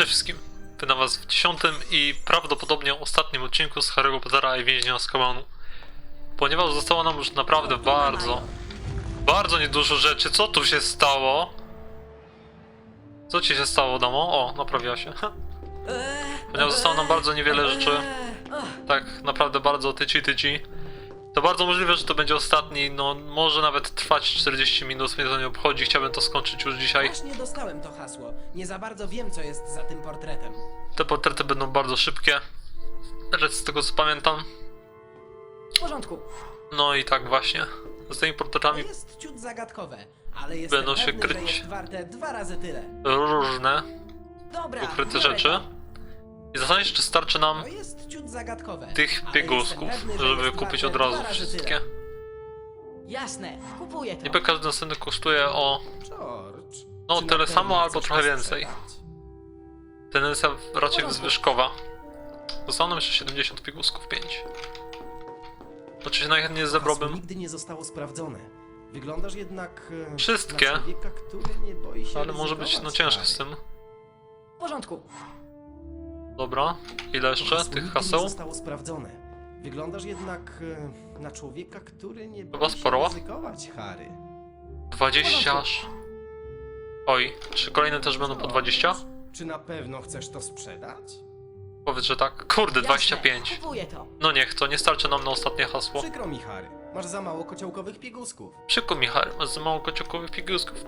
Cześć wszystkim. Witam was w dziesiątym i prawdopodobnie ostatnim odcinku z Harry'ego Pottera i Więźnia z Kabanu. Ponieważ zostało nam już naprawdę bardzo, bardzo niedużo rzeczy. Co tu się stało? Co ci się stało, damo? O, naprawiła się. Ponieważ zostało nam bardzo niewiele rzeczy. Tak, naprawdę bardzo tyci tyci. To bardzo możliwe, że to będzie ostatni, no może nawet trwać 40 minut, mnie to nie obchodzi, chciałbym to skończyć już dzisiaj. Właśnie dostałem to hasło. Nie za bardzo wiem, co jest za tym portretem. Te portrety będą bardzo szybkie. Rzecz z tego co pamiętam. W porządku. No i tak właśnie. Z tymi To portretami jest ciut zagadkowe, ale jestem Będą się pewny, kryć. że jest warte dwa razy tyle. różne Dobra, ukryte biorę rzeczy. to. I zastanawiam się, czy starczy nam To jest zagadkowe. tych piegusków, jestem pewny, że żeby kupić od razu wszystkie. Jasne, kupuję to. Niby każdy następny kosztuje o George, No, tyle samo, albo trochę więcej. tendencja raczej zwyżkowa. Zostało nam jeszcze 70 piegusków, 5. Oczywiście najchętniej zebrałbym nigdy nie zostało sprawdzone. Wyglądasz jednak e, Wszystkie. człowieka, Ale może być no ciężko z tym. W porządku. Dobra, ile jeszcze Hasło tych nigdy nie haseł? zostało sprawdzone. Wyglądasz jednak e, na człowieka, który nie Chyba boi sporo. ryzykować, Harry. 20 aż. Oj, czy kolejne też będą po 20? Czy na pewno chcesz to sprzedać? Powiedz, że tak. Kurde, 25. Kupuję to. No niech to, nie starczy nam na ostatnie hasło. Przykro mi, Harry. Masz za mało kociołkowych piegusków. Przykro mi, Harry, masz za mało kociołkowych piegusków.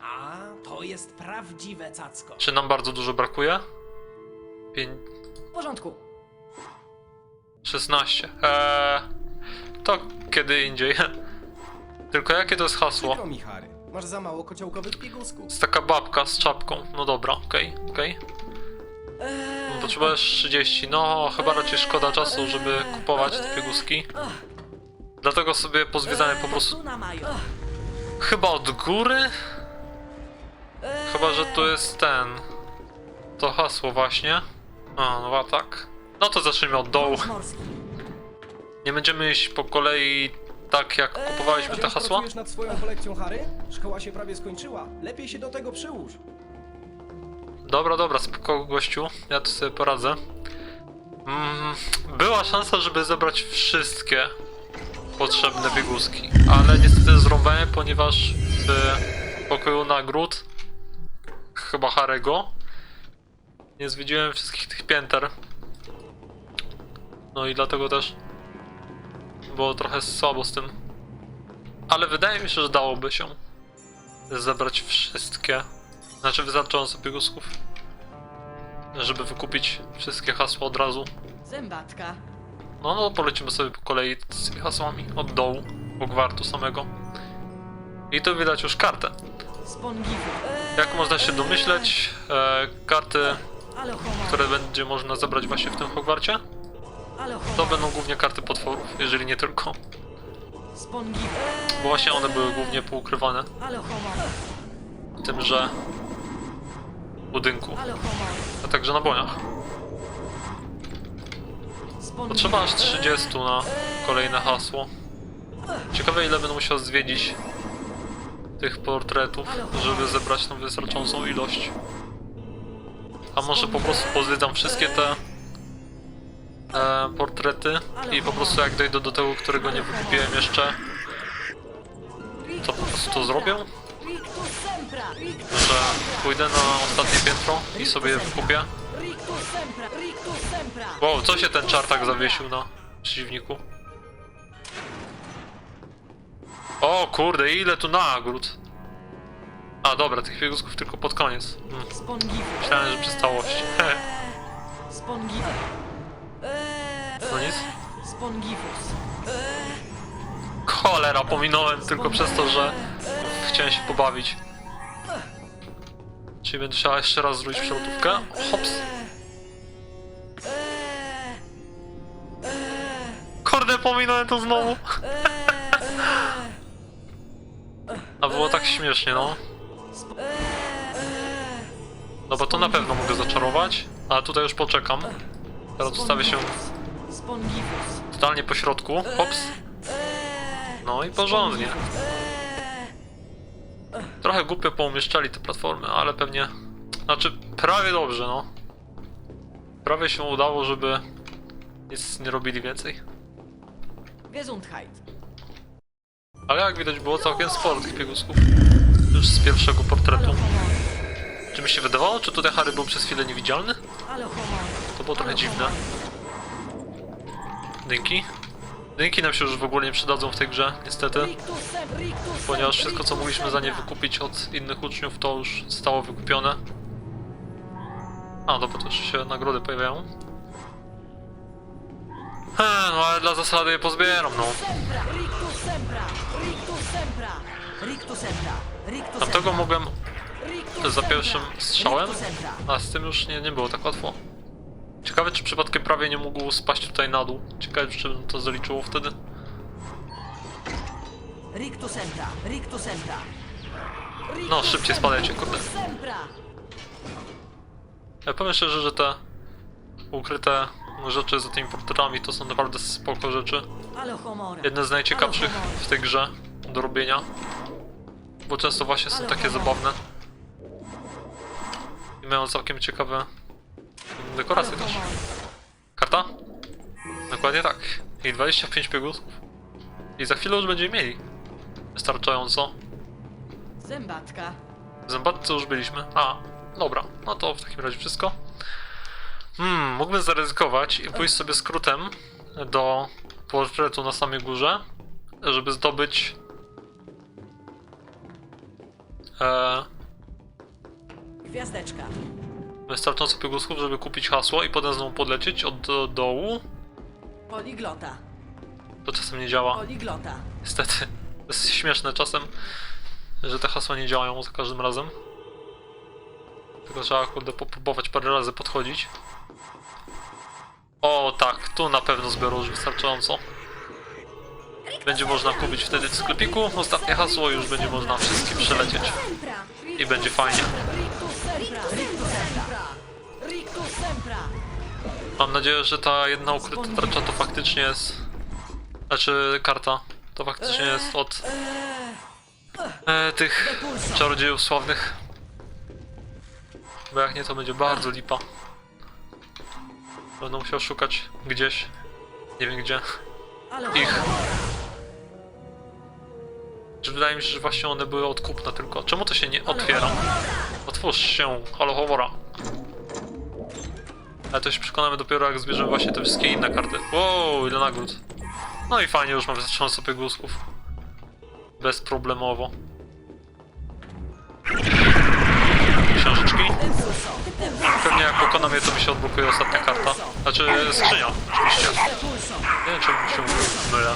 A, to jest prawdziwe cacko. Czy nam bardzo dużo brakuje? 5, W porządku. 16. Eee, to kiedy indziej. Tylko jakie to jest hasło? Przykro mi, Harry. Masz za mało kociołkowych piegusków. Jest taka babka z czapką. No dobra, okej, okej. Eee, No Potrzebujesz 30. No, chyba raczej szkoda czasu, żeby kupować te pieguski. Dlatego sobie pozwiedzamy po prostu tu na majo. chyba od góry. Chyba, że tu jest ten. To hasło właśnie. A, no a tak. No to zacznijmy od dołu. Morski. Nie będziemy iść po kolei tak jak kupowaliśmy te Wciąż hasła. pracujesz nad swoją kolekcją, Harry? Szkoła się prawie skończyła. Lepiej się do tego przyłóż. Dobra, dobra, spoko gościu, ja tu sobie poradzę. Mm, była szansa, żeby zebrać wszystkie potrzebne bieguski, ale niestety zrąbałem, ponieważ w pokoju nagród, chyba Harego, nie zwiedziłem wszystkich pięter. No i dlatego też było trochę słabo z tym. Ale wydaje mi się, że dałoby się zebrać wszystkie znaczy wystarczająco biegusków, żeby wykupić wszystkie hasła od razu. Zębatka. No, no polecimy sobie po kolei z tymi hasłami od dołu, Hogwartu samego. I tu widać już kartę. Jak można się domyśleć, e, karty. Które będzie można zebrać właśnie w tym Hogwarcie, to będą głównie karty potworów, jeżeli nie tylko. Bo właśnie one były głównie poukrywane. W tymże budynku, a także na boniach. Potrzeba aż 30 na kolejne hasło. Ciekawe ile będę musiał zwiedzić tych portretów, żeby zebrać tą wystarczającą ilość. A może po prostu pozwiedzam wszystkie te e, portrety i po prostu jak dojdę do tego, którego nie wykupiłem jeszcze, to po prostu to zrobię, że pójdę na ostatnie piętro i sobie je wykupię. Wow, co się ten czar tak zawiesił na przeciwniku? O kurde, ile tu nagród! A dobra, tych biegusków tylko pod koniec. Hmm, myślałem, że przez całość. Spongifu. Eee, No nic. Spongifus. Cholera, pominąłem tylko przez to, że chciałem się pobawić. Czyli będę trzeba jeszcze raz zrobić przelotówkę. Hops. Kurde, pominąłem to znowu. A było tak śmiesznie, no. No bo to na pewno mogę zaczarować, ale tutaj już poczekam. Teraz ustawię się totalnie po środku. Hops. No i porządnie. Trochę głupio poumieszczali te platformy, ale pewnie Znaczy, prawie dobrze, no. Prawie się udało, żeby nic nie robili więcej. Gesundheit. Ale jak widać było całkiem sporo tych piegusków. Już z pierwszego portretu. Czy mi się wydawało, czy tutaj Harry był przez chwilę niewidzialny? To było trochę dziwne. Dynki? Dynki nam się już w ogóle nie przydadzą w tej grze, niestety. Ponieważ wszystko co mogliśmy za nie wykupić od innych uczniów to już zostało wykupione. A, dobra, jeszcze się nagrody pojawiają. He, no ale dla zasady je pozbieram, no. Rictus sempra. Rictus sempra. Rictus sempra. Tamtego mogłem za pierwszym strzałem, a z tym już nie, nie było tak łatwo. Ciekawe, czy przypadkiem prawie nie mógł spaść tutaj na dół. Ciekawe, czy bym to zaliczyło wtedy. No, szybciej spadajcie, kurde. Ja powiem szczerze, że te ukryte rzeczy za tymi portretami to są naprawdę spoko rzeczy. Jedne z najciekawszych w tej grze do robienia. Bo często właśnie są takie zabawne. I mają całkiem ciekawe dekoracje też. Karta? Dokładnie tak. I 25 piegusków. I za chwilę już będziemy mieli. Wystarczająco. Zębatka. Zębatce już byliśmy. A, dobra. No to w takim razie wszystko. Hmm, mógłbym zaryzykować i pójść sobie skrótem do portretu na samej górze, żeby zdobyć e, Gwiazdeczka. wystarczająco piegusków, żeby kupić hasło i potem znowu podlecieć od do, dołu. Poliglota. To czasem nie działa. Poliglota. Niestety. To jest śmieszne czasem, że te hasła nie działają za każdym razem. Tylko trzeba kurde popróbować parę razy podchodzić. O tak, tu na pewno zbiorą już wystarczająco. Będzie można kupić wtedy w sklepiku ostatnie hasło już będzie można wszystkim przelecieć. I będzie fajnie. Mam nadzieję, że ta jedna ukryta tarcza to faktycznie jest... Znaczy karta. To faktycznie jest od e, tych czarodziejów sławnych. Bo jak nie, to będzie bardzo lipa. Będę musiał szukać gdzieś. Nie wiem gdzie. Ich. Czy wydaje mi się, że właśnie one były odkupne tylko. Czemu to się nie otwiera? Otwórz się, halo. Ale to się przekonamy dopiero jak zbierzemy właśnie te wszystkie inne karty. Wow, ile nagród. No i fajnie, już mam wystarczająco piegusków. Bezproblemowo. Książeczki. Pewnie jak pokonam je, to mi się odblokuje ostatnia karta. Znaczy skrzynia, oczywiście. Nie wiem, czemu się mylę.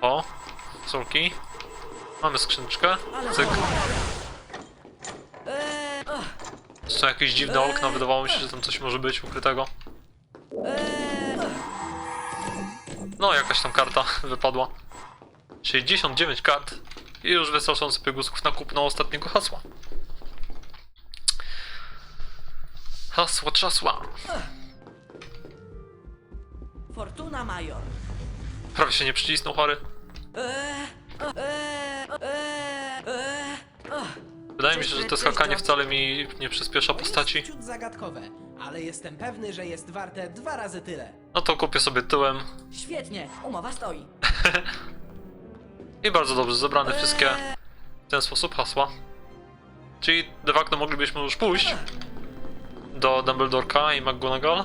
O, Mamy skrzyneczkę. Cyk. Eee, są jakieś dziwne okna, wydawało mi się, że tam coś może być ukrytego. eee. No, jakaś tam karta wypadła. 69 kart. I już wystarczająco piegusków na kupno ostatniego hasła. Hasło trzasła. Fortuna Major. Prawie się nie przycisnął, Harry. Wydaje mi się, że to skakanie wcale mi nie przyspiesza postaci. Jest ciut zagadkowe, ale jestem pewny, że jest warte dwa razy tyle. No to kupię sobie tyłem. Świetnie, umowa stoi. I bardzo dobrze, zebrane wszystkie w ten sposób hasła. Czyli de facto moglibyśmy już pójść do Dumbledorka i McGonagall.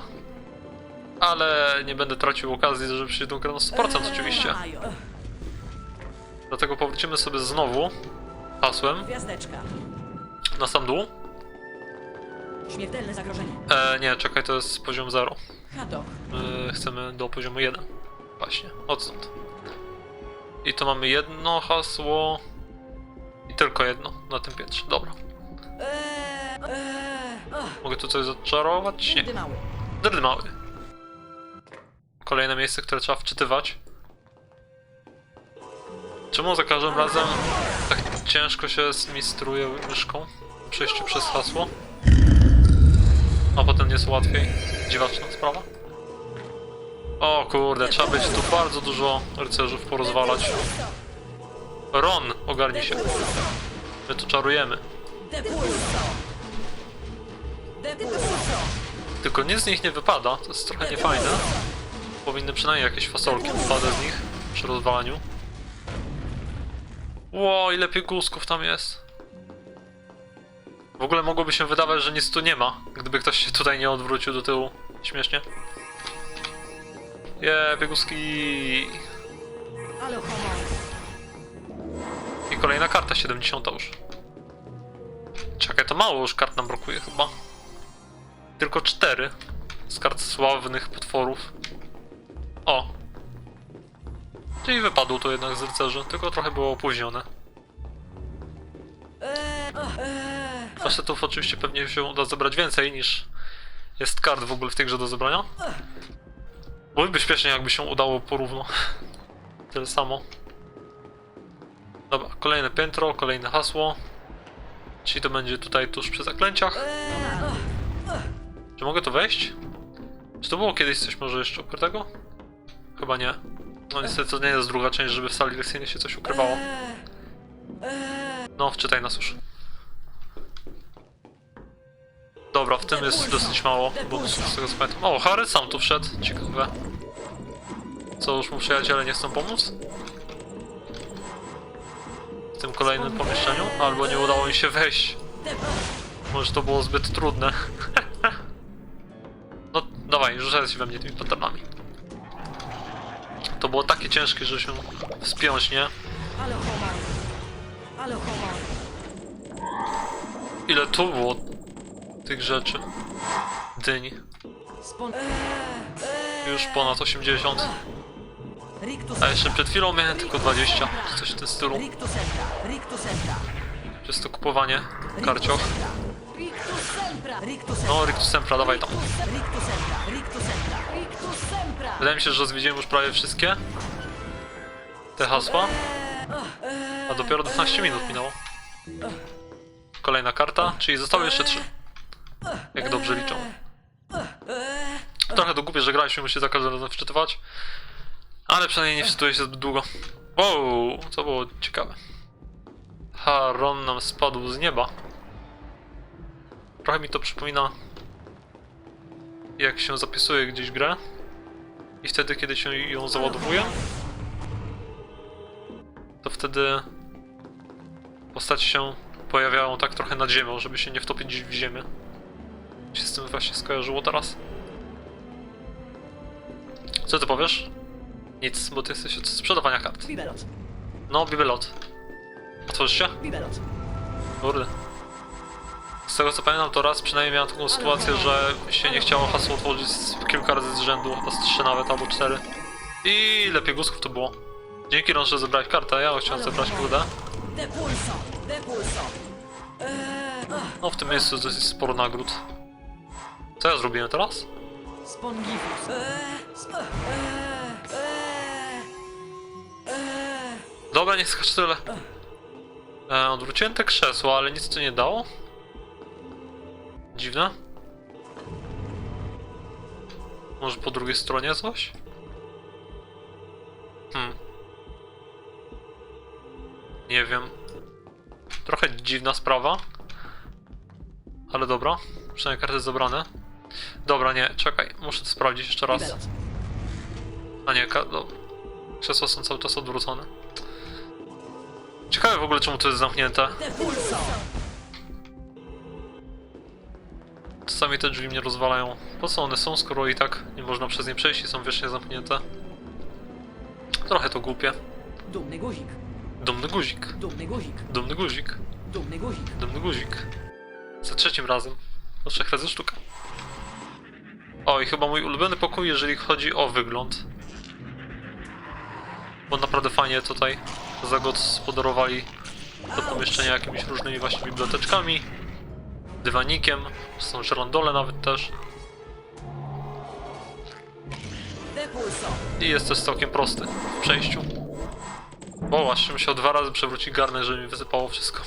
Ale nie będę tracił okazji, żeby przyjść do na 100% oczywiście. Dlatego powrócimy sobie znowu hasłem Gwiazdeczka. na sam dół. Śmiertelne zagrożenie. E, nie, czekaj, to jest poziom 0. Hadok. E, chcemy do poziomu 1. Właśnie, odstąd. I to mamy jedno hasło. I tylko jedno na tym piętrze. Dobra. Eee, eee, ach. Mogę tu coś zaczarować? Nie. Nigdy mały. Kolejne miejsce, które trzeba wczytywać. Czemu za każdym razem tak ciężko się mi steruje myszką? w Przejściu przez hasło. A potem jest łatwiej. Dziwaczna sprawa. O kurde, trzeba być tu bardzo dużo rycerzów porozwalać. Ron, ogarnij się. My tu czarujemy. Tylko nic z nich nie wypada, to jest trochę niefajne. Powinny przynajmniej jakieś fasolki wypadać z nich przy rozwalaniu. Ło, ile piegusków tam jest. W ogóle mogłoby się wydawać, że nic tu nie ma, gdyby ktoś się tutaj nie odwrócił do tyłu. Śmiesznie. Je. Ale honor. I kolejna karta 70 już. Czekaj, to mało już kart nam brakuje chyba. Tylko cztery z kart sławnych potworów. O! Czyli wypadło to jednak z rycerzy, tylko trochę było opóźnione. Facetów oczywiście pewnie się uda zebrać więcej niż jest kart w ogóle w tej grze do zebrania. Byłoby śmiesznie jakby się udało porówno. Tyle samo. Dobra, kolejne piętro, kolejne hasło. Czyli to będzie tutaj tuż przy zaklęciach. Czy mogę tu wejść? Czy to było kiedyś coś może jeszcze ukrytego? Chyba nie. No niestety to nie jest druga część, żeby w sali lekcyjnej się coś ukrywało. No, wczytaj nas już. Dobra, w tym jest dosyć mało bonusów z tego co pamiętam. O, Harry sam tu wszedł, ciekawe. Co, już mu przyjaciele nie chcą pomóc? W tym kolejnym pomieszczeniu? Albo nie udało mi się wejść. Może to było zbyt trudne. no, dawaj, rzucaj się we mnie tymi patternami. To było takie ciężkie, że się wspiąć, nie? Ale. Ale. Ile tu było tych rzeczy? Dyń. Spon... Już ponad 80. Rictus A jeszcze przed chwilą miałem tylko 20. czy Coś w tym stylu. Przez to kupowanie karcioch. No, sempra. Rictus Sempra, dawaj tam. Wydaje mi się, że zwiedziłem już prawie wszystkie te hasła. A dopiero 12 minut minęło. Kolejna karta, czyli zostały jeszcze 3. Jak dobrze liczą. Trochę to głupie, że graliśmy, musi za każdym razem wczytywać. Ale przynajmniej nie wczytuje się zbyt długo. Wow, co było ciekawe. Haron nam spadł z nieba. Trochę mi to przypomina jak się zapisuje gdzieś grę i wtedy kiedy się ją załadowuje to wtedy postaci się pojawiają tak trochę nad ziemią, żeby się nie wtopić w ziemię. Się z tym właśnie skojarzyło teraz. Co ty powiesz? Nic, bo ty jesteś od sprzedawania kart. Bibelot. No, bibelot. Otworzysz się? Bibelot. Kurde. Z tego co pamiętam, to raz przynajmniej miałem taką sytuację, że się nie chciało hasło otworzyć kilka razy z rzędu, chyba z trzy nawet, albo cztery. I ile piegusków to było? Dzięki Ron, że zebrałeś kartę, ja chciałem zebrać kurde. Depulso. No w tym miejscu jest dosyć sporo nagród. Co ja zrobiłem teraz? Spongifus. Sp- Dobra, nie skacz tyle. E, odwróciłem te krzesła, ale nic to nie dało. Dziwne. Może po drugiej stronie coś? Hmm. Nie wiem. Trochę dziwna sprawa. Ale dobra. Przynajmniej karty zebrane. Dobra, nie, czekaj. Muszę to sprawdzić jeszcze raz. A nie, ka-. Krzesła są cały czas odwrócone. Ciekawe w ogóle czemu to jest zamknięte. Czasami te drzwi mnie rozwalają. Po co one są, skoro i tak nie można przez nie przejść i są wiecznie zamknięte? Trochę to głupie. Dumny guzik. Dumny guzik. Dumny guzik. Dumny guzik. Dumny guzik. Dumny guzik. Za trzecim razem. Do trzech razy sztuka. O, i chyba mój ulubiony pokój, jeżeli chodzi o wygląd. Bo naprawdę fajnie tutaj zagospodarowali to pomieszczenie jakimiś różnymi właśnie biblioteczkami, dywanikiem, są żerandole nawet też. I jest też całkiem prosty w przejściu. O, aż musiał dwa razy przewrócić garnek, żeby mi wysypało wszystko.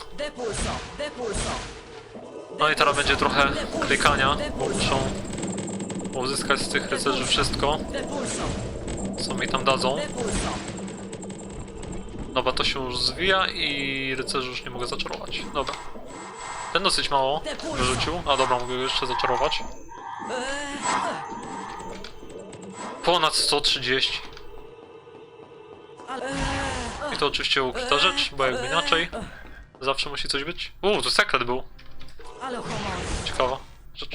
No i teraz będzie trochę klikania, bo muszą uzyskać z tych rycerzy wszystko, co mi tam dadzą. Dobra, to się już zwija i rycerzy już nie mogę zaczarować. Dobra. Ten dosyć mało wyrzucił. A dobra, mogę go jeszcze zaczarować. Ponad 130. Ale... I to oczywiście ukryta rzecz, bo jakby inaczej. Zawsze musi coś być. Uuu, to sekret był. Ciekawa rzecz.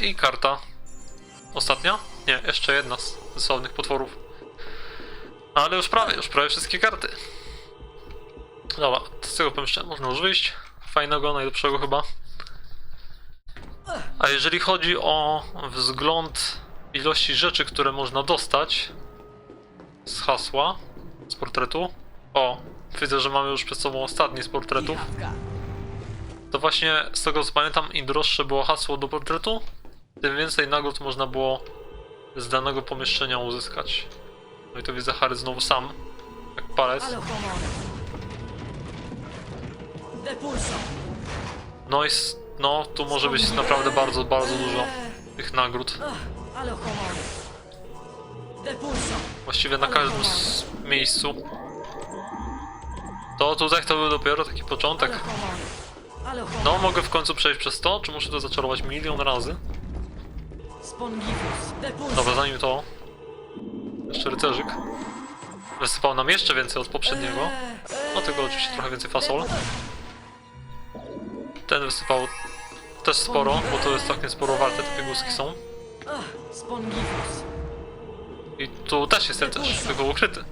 I karta. Ostatnia? Nie, jeszcze jedna z sławnych potworów. Ale już prawie, już prawie wszystkie karty. Dobra, z tego pomieszczenia można już wyjść. Fajnego, najlepszego chyba. A jeżeli chodzi o wzgląd ilości rzeczy, które można dostać z hasła, z portretu. O, widzę, że mamy już przed sobą ostatni z portretów. To właśnie z tego co pamiętam, im droższe było hasło do portretu, tym więcej nagród można było z danego pomieszczenia uzyskać. No i to widzę Harry znowu sam, jak palec. No s- no, tu może być naprawdę bardzo, bardzo dużo tych nagród. Właściwie na każdym miejscu. To tutaj to był dopiero taki początek. No, mogę w końcu przejść przez to, czy muszę to zaczarować milion razy? Dobra, zanim to... Jeszcze rycerzyk. Wysypał nam jeszcze więcej od poprzedniego. No tego oczywiście trochę więcej fasol. Ten wysypał też sporo, bo to jest całkiem sporo warte, te pieguski są. I tu też jest rycerz, tylko ukryty.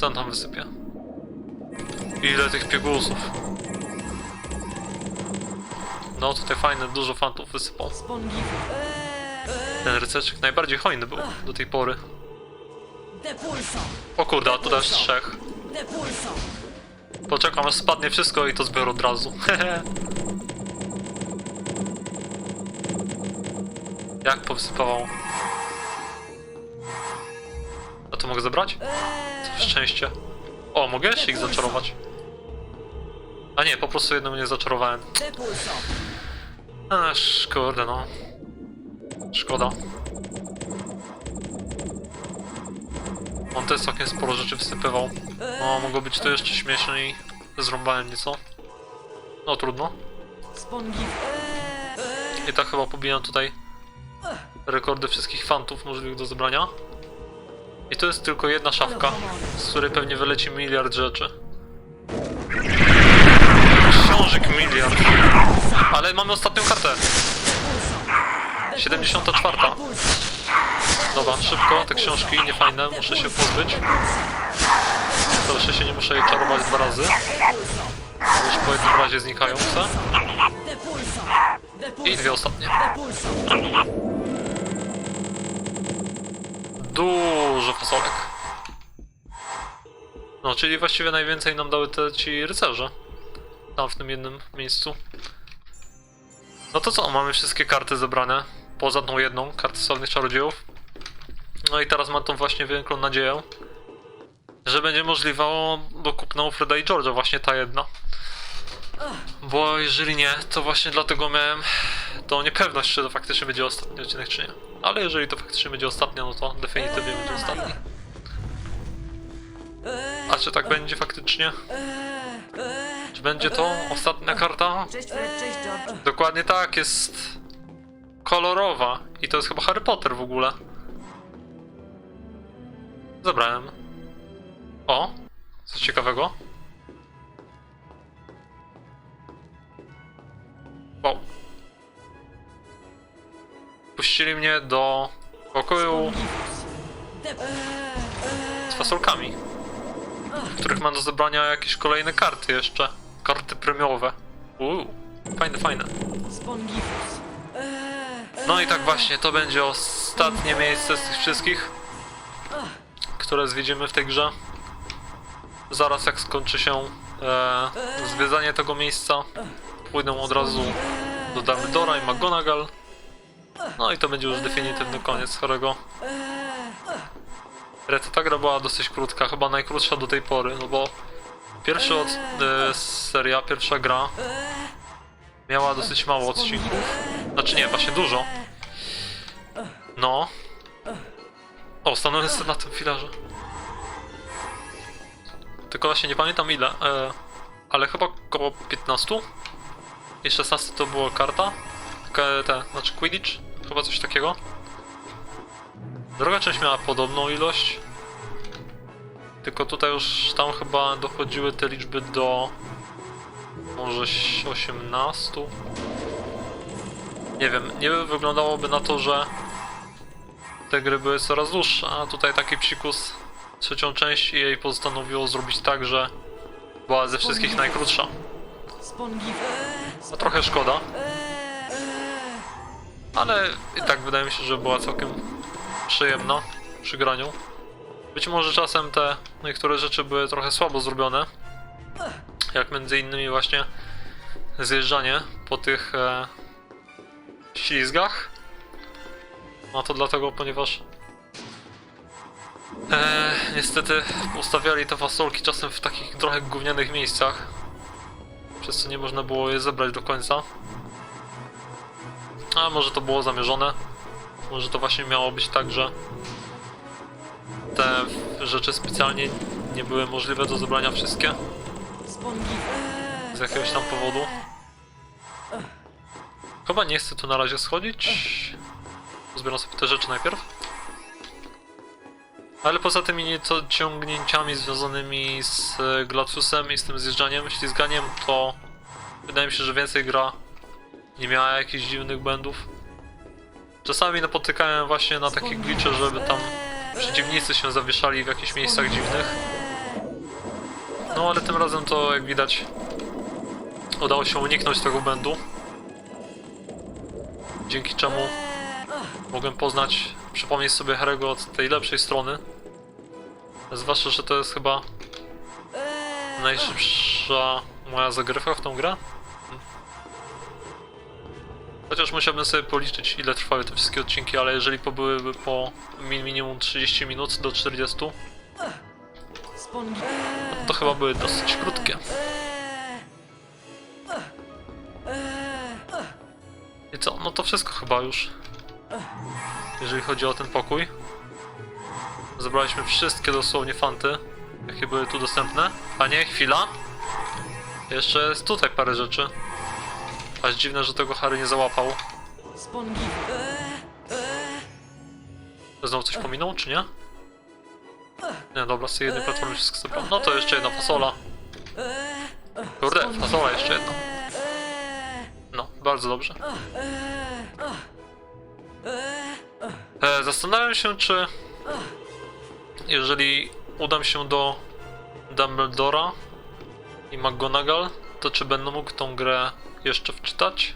Co on tam wysypie? Ile tych piegusów? No tutaj fajne, dużo fantów wysypał. Ten rycerzyk najbardziej hojny był do tej pory. O kurde, a tu też trzech. Poczekam aż spadnie wszystko i to zbiorę od razu. Jak powysypawał? A to mogę zebrać? Co szczęście. O, mogę jeszcze ich zaczarować. A nie, po prostu jedną nie zaczarowałem. Aż kurde no. Szkoda. On też całkiem sporo rzeczy wsypywał. No, mogło być to jeszcze śmieszniej. Zrąbałem nieco. No trudno. I tak chyba pobijam tutaj rekordy wszystkich fantów możliwych do zebrania. I to jest tylko jedna szafka, z której pewnie wyleci miliard rzeczy. Książek miliard. Ale mamy ostatnią kartę. 74. Dobra, szybko, te książki niefajne, muszę się pozbyć. Jeszcze się nie muszę je czarować dwa razy. Już po jednym razie znikające. I dwie ostatnie. Dużo fasolek. No, czyli właściwie najwięcej nam dały te ci rycerze. Tam w tym jednym miejscu. No to co, mamy wszystkie karty zebrane. Poza tą jedną, kartę sławnych czarodziejów. No i teraz mam tą właśnie wielką nadzieję, że będzie możliwe do kupna Freda i George'a właśnie ta jedna. Bo jeżeli nie, to właśnie dlatego miałem tą niepewność, czy to faktycznie będzie ostatni odcinek, czy nie. Ale jeżeli to faktycznie będzie ostatnia, no to definitywnie będzie ostatni. A czy tak będzie faktycznie? Czy będzie to ostatnia karta? Cześć Fred, cześć George. Dokładnie tak, jest kolorowa. I to jest chyba Harry Potter w ogóle. Zabrałem. O, coś ciekawego. Wow. Puścili mnie do pokoju z fasolkami, w których mam do zebrania jakieś kolejne karty jeszcze. Karty premiowe. Uuu, fajne, fajne. No i tak właśnie, to będzie ostatnie miejsce z tych wszystkich, które zwiedzimy w tej grze. Zaraz jak skończy się e, zwiedzanie tego miejsca, pójdę od razu do Dumbledora i McGonagall. No i to będzie już definitywny koniec Harry'ego. Red, ta gra była dosyć krótka, chyba najkrótsza do tej pory, no bo pierwsza od, e, seria, pierwsza gra miała dosyć mało odcinków. Znaczy nie, właśnie dużo. No. O, stanąłem sobie na tym filarze. Tylko właśnie nie pamiętam ile, e, ale chyba około 15. i 16 to była karta. K te, znaczy Quidditch, chyba coś takiego. Druga część miała podobną ilość. Tylko tutaj już tam chyba dochodziły te liczby do może 18. Nie wiem, nie wyglądałoby na to, że te gry były coraz dłuższe, a tutaj taki psikus trzecią część i jej postanowiło zrobić tak, że była ze wszystkich najkrótsza. Spongi... No trochę szkoda, ale i tak wydaje mi się, że była całkiem przyjemna przy graniu. Być może czasem te niektóre rzeczy były trochę słabo zrobione, jak między innymi właśnie zjeżdżanie po tych e, ślizgach. A to dlatego, ponieważ e, niestety ustawiali te fasolki czasem w takich trochę gównianych miejscach, przez co nie można było je zebrać do końca. A może to było zamierzone? Może to właśnie miało być tak, że te rzeczy specjalnie nie były możliwe do zebrania wszystkie. Eee, z jakiegoś tam powodu. Chyba nie chcę tu na razie schodzić. Zbieram sobie te rzeczy najpierw. Ale poza tymi nieco ciągnięciami związanymi z e, Gladiusem i z tym zjeżdżaniem, ślizganiem, to wydaje mi się, że więcej gra nie miała jakichś dziwnych błędów. Czasami napotykałem właśnie na takie glicze, żeby tam przeciwnicy się zawieszali w jakichś miejscach dziwnych. No ale tym razem to jak widać udało się uniknąć tego błędu. Dzięki czemu mogłem poznać, przypomnieć sobie Harry'ego od tej lepszej strony. Zwłaszcza, że to jest chyba najszybsza moja zagrywka w tą grę. Chociaż musiałbym sobie policzyć ile trwały te wszystkie odcinki, ale jeżeli po byłyby po mi- minimum 30 minut do 40, Spongi... to chyba były dosyć krótkie. I co? No to wszystko chyba już. Jeżeli chodzi o ten pokój. Zebraliśmy wszystkie dosłownie fanty, jakie były tu dostępne. A nie, chwila. Jeszcze jest tutaj parę rzeczy. Aż dziwne, że tego Harry nie załapał. Znowu coś pominął, czy nie? Nie, dobra, z tej jednej platformy wszystko zebrał. No to jeszcze jedna fasola. Kurde, fasola jeszcze jedna. No, bardzo dobrze. E, zastanawiam się, czy jeżeli udam się do Dumbledora i McGonagall, to czy będę mógł tą grę jeszcze wczytać?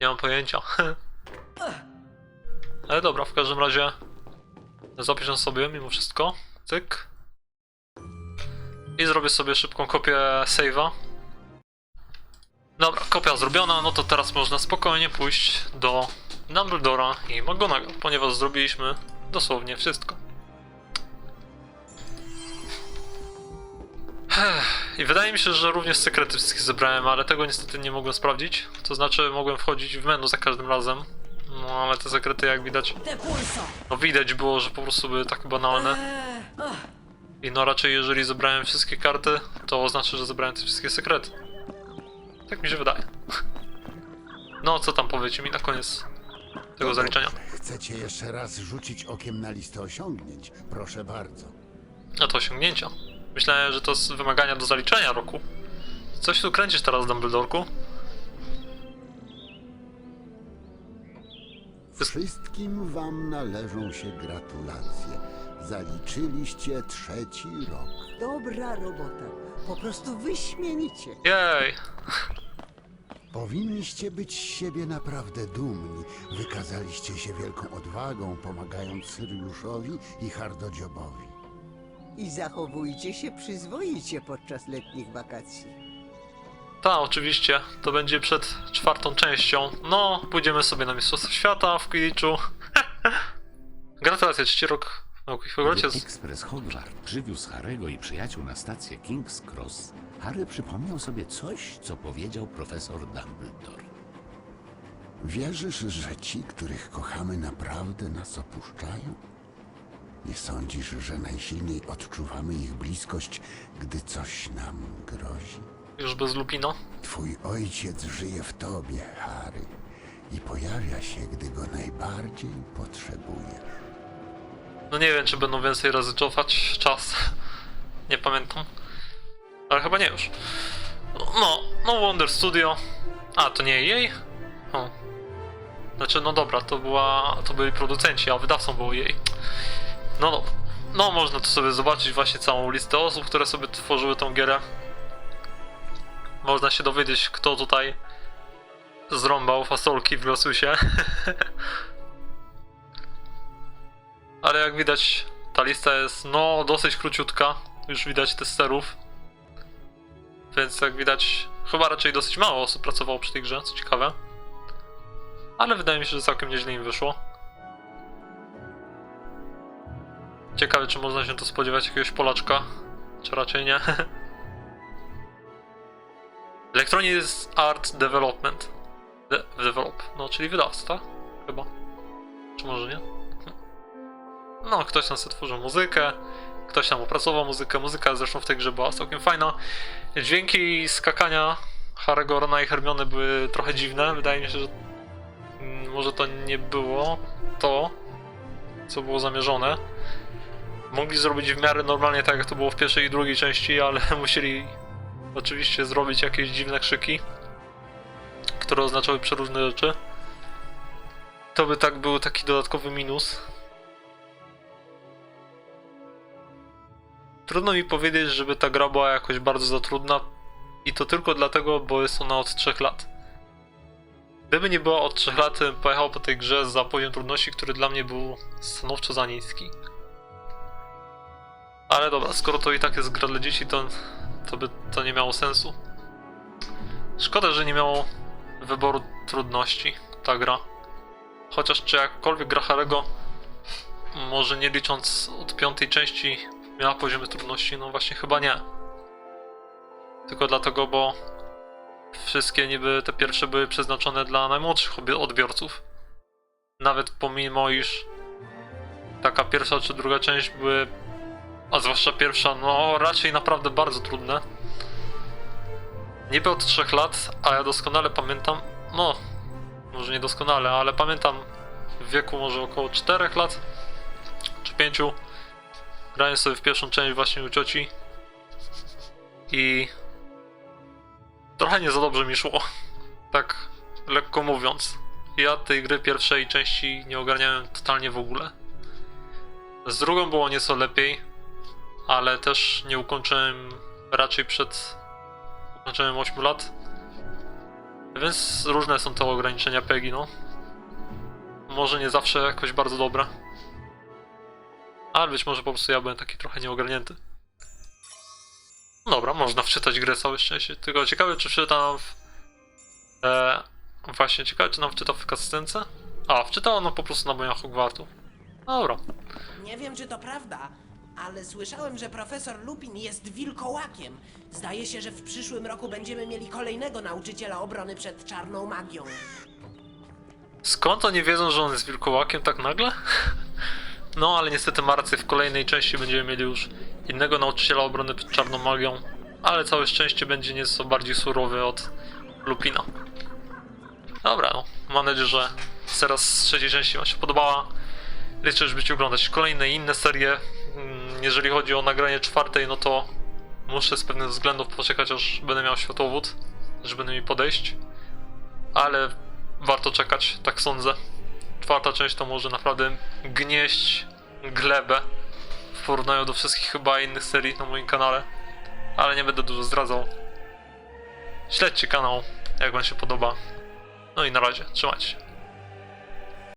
Nie mam pojęcia. Ale dobra, w każdym razie zapiszę sobie mimo wszystko. Cyk. I zrobię sobie szybką kopię save'a. Dobra, kopia zrobiona, no to teraz można spokojnie pójść do Dumbledora i McGonagall, ponieważ zrobiliśmy dosłownie wszystko. I wydaje mi się, że również sekrety wszystkie zebrałem, ale tego niestety nie mogłem sprawdzić. To znaczy mogłem wchodzić w menu za każdym razem. No ale te sekrety jak widać, no widać było, że po prostu były tak banalne. Eee, I no raczej jeżeli zebrałem wszystkie karty, to oznacza, że zebrałem te wszystkie sekrety. Tak mi się wydaje. No, co tam powiecie mi na koniec tego zaliczenia? Chcecie jeszcze raz rzucić okiem na listę osiągnięć? Proszę bardzo. No to osiągnięcia. Myślałem, że to z wymagania do zaliczenia roku. Coś tu kręcisz teraz, Dumbledorku? Wszystkim wam należą się gratulacje. Zaliczyliście trzeci rok. Dobra robota. Po prostu wyśmienicie. Jej! Powinniście być z siebie naprawdę dumni. Wykazaliście się wielką odwagą, pomagając Syriuszowi i Hardodziobowi. I zachowujcie się przyzwoicie podczas letnich wakacji. Ta, oczywiście. To będzie przed czwartą częścią. No, pójdziemy sobie na Mistrzostwa Świata w Quidditchu. Gratulacje, trzeci rok w. Gdy Ekspres Hogwart przywiózł Harego i przyjaciół na stację King's Cross, Harry przypomniał sobie coś, co powiedział profesor Dumbledore. Wierzysz, że ci, których kochamy, naprawdę nas opuszczają? Nie sądzisz, że najsilniej odczuwamy ich bliskość, gdy coś nam grozi? Już bez Lupina. Twój ojciec żyje w tobie, Harry. I pojawia się, gdy go najbardziej potrzebujesz. No nie wiem, czy będą więcej razy cofać czas. Nie pamiętam. Ale chyba nie już. No, no Wonder Studio. A, to nie jej? O. Znaczy, no dobra, to była, to byli producenci, a wydawcą było jej. No dobra. No, można tu sobie zobaczyć właśnie całą listę osób, które sobie tworzyły tą gierę. Można się dowiedzieć, kto tutaj zrąbał fasolki w Losusie. Ale jak widać, ta lista jest no dosyć króciutka. Już widać testerów. Więc jak widać, chyba raczej dosyć mało osób pracowało przy tej grze, co ciekawe. Ale wydaje mi się, że całkiem nieźle im wyszło. Ciekawe, czy można się tu spodziewać jakiegoś Polaczka, czy raczej nie. Electronic Art Development. De develop, no czyli wydawca, tak? Chyba. Czy może nie? No, ktoś tam sobie tworzył muzykę, ktoś tam opracował muzykę. Muzyka zresztą w tej grze była całkiem fajna. Dźwięki skakania Harry'ego, Rona i Hermiony były trochę dziwne. Wydaje mi się, że mm, może to nie było to, co było zamierzone. Mogli zrobić w miarę normalnie tak, jak to było w pierwszej i drugiej części, ale musieli oczywiście zrobić jakieś dziwne krzyki, które oznaczały przeróżne rzeczy. To by tak był taki dodatkowy minus. Trudno mi powiedzieć, żeby ta gra była jakoś bardzo za trudna i to tylko dlatego, bo jest ona od 3 lat. Gdyby nie była od 3 lat, bym pojechał po tej grze za poziom trudności, który dla mnie był stanowczo za niski. Ale dobra, skoro to i tak jest gra dla dzieci, to, to by to nie miało sensu. Szkoda, że nie miało wyboru trudności ta gra. Chociaż czy jakkolwiek gra Harego, może nie licząc od piątej części, miała poziomy trudności? No właśnie chyba nie. Tylko dlatego, bo wszystkie niby te pierwsze były przeznaczone dla najmłodszych odbiorców. Nawet pomimo iż taka pierwsza czy druga część były, a zwłaszcza pierwsza, no raczej naprawdę bardzo trudne. Niby od 3 lat, a ja doskonale pamiętam, no może nie doskonale, ale pamiętam w wieku może około 4 lat czy 5 grałem sobie w pierwszą część właśnie u cioci i trochę nie za dobrze mi szło, tak lekko mówiąc. Ja tej gry pierwszej części nie ogarniałem totalnie w ogóle. Z drugą było nieco lepiej, ale też nie ukończyłem raczej przed ukończeniem 8 lat. Więc różne są te ograniczenia PEGI, no. Może nie zawsze jakoś bardzo dobre. Ale być może po prostu ja byłem taki trochę nieogarnięty. Dobra, można wczytać grę całe szczęście. Tylko ciekawe, czy wczyta nam w... E, właśnie, ciekawe, czy nam wczyta w cutscence? A, wczytała nam po prostu na bojach Hogwartu. Dobra. Nie wiem, czy to prawda, ale słyszałem, że profesor Lupin jest wilkołakiem. Zdaje się, że w przyszłym roku będziemy mieli kolejnego nauczyciela obrony przed czarną magią. Skąd oni wiedzą, że on jest wilkołakiem tak nagle? No, ale niestety Marcy w kolejnej części będziemy mieli już innego nauczyciela obrony przed czarną magią, ale całe szczęście będzie nieco bardziej surowy od Lupina. Dobra, no. Mam nadzieję, że teraz z trzeciej części Wam się podobała. Liczę, że będziecie oglądać kolejne inne serie. Mm, Jeżeli chodzi o nagranie czwartej, no to muszę z pewnych względów poczekać, aż będę miał światłowód, żeby mi podejść. Ale warto czekać, tak sądzę. Czwarta część to może naprawdę gnieść glebę w porównaniu do wszystkich chyba innych serii na moim kanale. Ale nie będę dużo zdradzał. Śledźcie kanał, jak wam się podoba. No i na razie, trzymajcie się.